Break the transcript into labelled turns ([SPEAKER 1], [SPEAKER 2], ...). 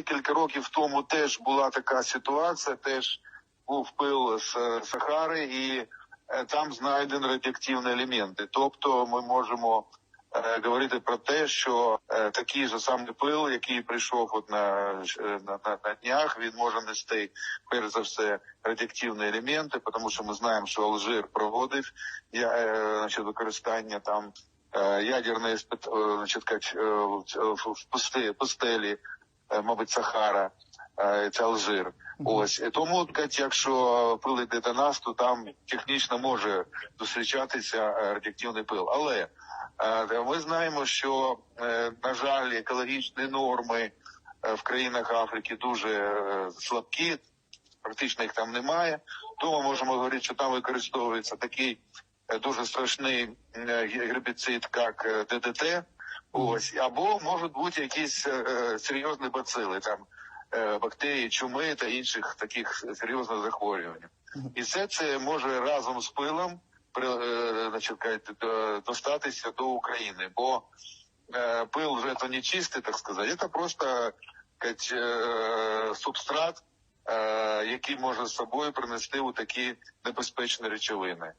[SPEAKER 1] декілька років тому теж була така ситуація, теж був пил з Сахари, і е, там знайдені радіоактивні елементи. Тобто ми можемо е, говорити про те, що е, такий же самий пил, який прийшов от на, на, на, днях, він може нести перш за все радіоактивні елементи, тому що ми знаємо, що Алжир проводив я, значить, використання там ядерної значить, в, пустелі, мабуть, Сахара, е, це Алжир. Ось тому, якщо пил йде до нас, то там технічно може зустрічатися е, радіоактивний пил. Але е, ми знаємо, що е, на жаль, екологічні норми е, в країнах Африки дуже е, слабкі, практично їх там немає. Тому можемо говорити, що там використовується такий е, дуже страшний е, гербіцид, як е, ДДТ. Ось або можуть бути якісь е, е, серйозні бацили, там е, бактерії, чуми та інших таких серйозних захворювань. І все це може разом з пилом при, е, значить, достатися до України, бо е, пил вже то не чистий, так сказати, це просто кажуть, е, субстрат, е, який може з собою принести у такі небезпечні речовини.